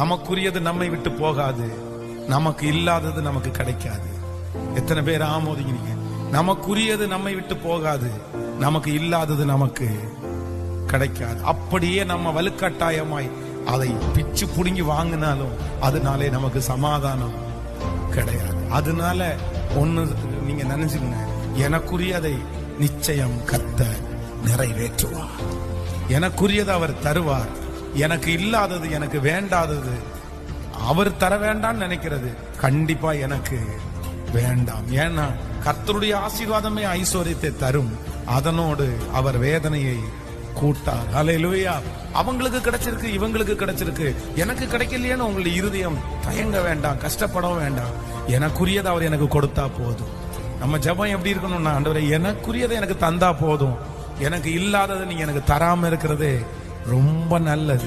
நமக்குரியது நம்மை விட்டு போகாது. நமக்கு இல்லாதது நமக்கு கிடைக்காது. எத்தனை பேர் ஆமோதிங்க நமக்குரியது நம்மை விட்டு போகாது. நமக்கு இல்லாதது நமக்கு கிடைக்காது. அப்படியே நம்ம வலுக்கட்டாயமாய் அதை பிச்சு புடுங்கி வாங்கினாலும் அதனாலே நமக்கு சமாதானம் கிடையாது. அதனால ஒண்ணு நீங்க நினைச்சுக்கங்க. எனக்குரியதை நிச்சயம் கத்த நிறைவேற்றுவார். எனக்குரியதை அவர் தருவார். எனக்கு இல்லாதது எனக்கு வேண்டாதது. அவர் தர வேண்டாம்னு நினைக்கிறது. கண்டிப்பா எனக்கு வேண்டாம். ஏன்னா கர்த்தருடைய ஆசீர்வாதமே ஐஸ்வர்யத்தை தரும். அதனோடு அவர் வேதனையை கூட்டார். அலையிலுவையா அவங்களுக்கு கிடைச்சிருக்கு இவங்களுக்கு கிடைச்சிருக்கு. எனக்கு கிடைக்கலையேன்னு உங்களுடைய இருதயம் தயங்க வேண்டாம் கஷ்டப்படவும் வேண்டாம். எனக்குரியதை அவர் எனக்கு கொடுத்தா போதும். நம்ம ஜெபம் எப்படி இருக்கணும்னா ஆண்டவரே எனக்குரியதை எனக்கு தந்தா போதும். எனக்கு இல்லாததை நீங்க எனக்கு தராம இருக்கிறதே. ரொம்ப நல்லது.